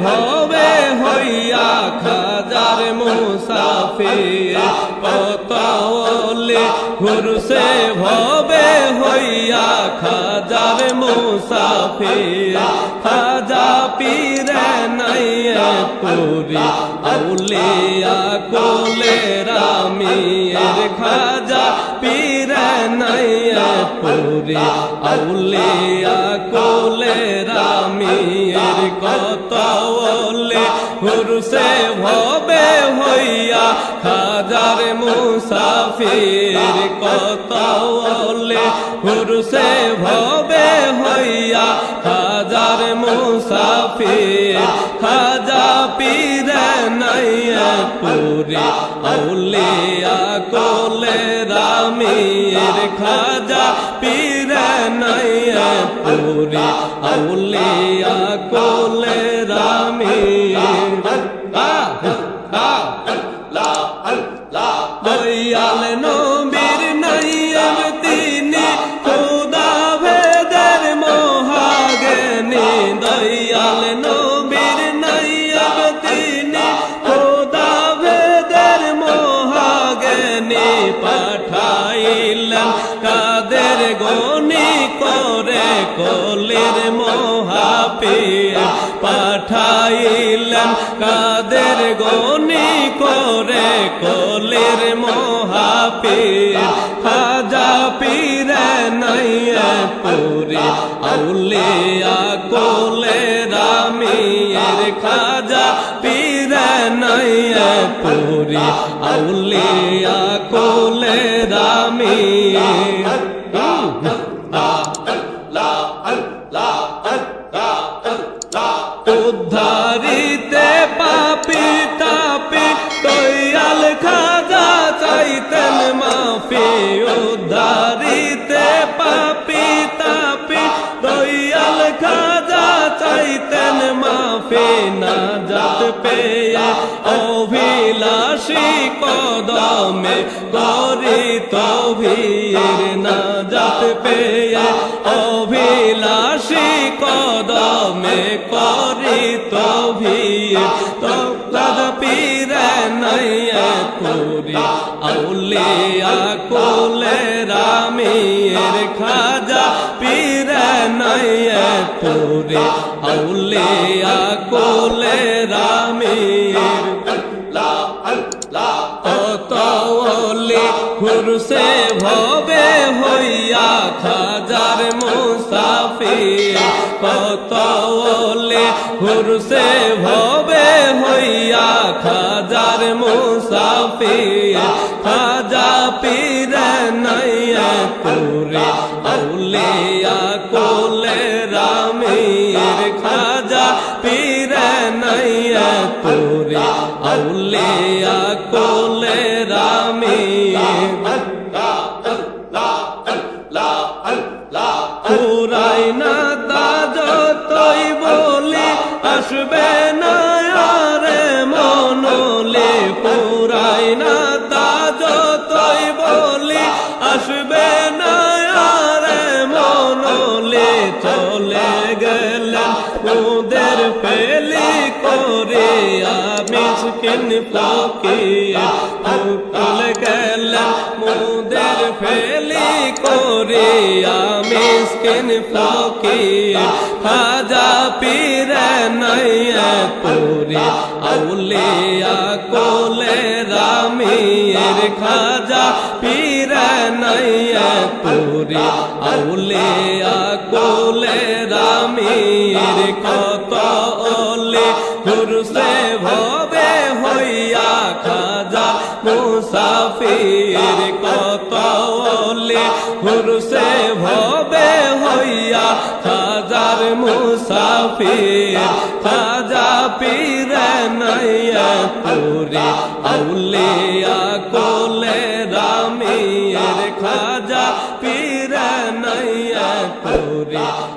ভবে হইয়া খাজার মুসাফির কতলে ঘুরছে ভবে হইয়া খাজার মুসাফির খাজা পীরে পুরি আউলিয়া কোলে রামিয়ের খাজা পীরে নাই পুরি আউলিয়া কোলে রামিয়ের কত হুরসে ভবে হইয়া খাজার মুসাফির কত ওলে হুরসে ভবে হইয়া খাজার মুসাফির পীরে নাই পুরি আউলিয়া কোলে রামির খাজা পীরে নাই পুরি আউলিয়া কোলে লা লা নবীর গনি করে কলের মহাপীর পাঠাইলেন। কাদের গনি করে কলের মহাপীর? খাজা পীরে নাই পুরি আউলিয়া কোলে রামিয়ের খাজা পীরে নাই পুরি আউলিয়া কোলে রামিয়ের মাফি উদ্ধারিতে পাপি তাপি, দয়াল খাজা চাইতেন মাফি না যাত পেয়ে অভিলাষী কদমে করি তভির না যাত পেয়ে অভিলাষী কদমে করি তভির তো পীরে নাই আউলিয়া কোলে রামের খাজা পীরে নাই পুরি। আউলিয়া কোলে রামের অতলে ঘুরছে ভবে হইয়া খাজার মুসাফির। কতলে ঘুরছে ভবে মুসাফির খাজা পীরে নাই পুরে আউলিয়া কোলে রামের, খাজা পীরে নাই পুরে আউলিয়া কোলে রামের। পুরাই না তা যতই বলি, আসবে না আসবে স্কিন ফকির চলে গেলেন মোদের ফেলি করে, আমি স্কিন ফকির খাজা পীরে নাই পুরি, আউলিয়া কোলে রামের খাজা পীরে নাই পুরি, আউলিয়া কোলে রামের কত ওলে ঘুরছে ভবে গুরু সে ভবে হইয়া হাজার মুসাফি খাজা পীর নয়া পুরে, আউলিয়া কোলে রামিয়ার খাজা পীর নয়া পুরে।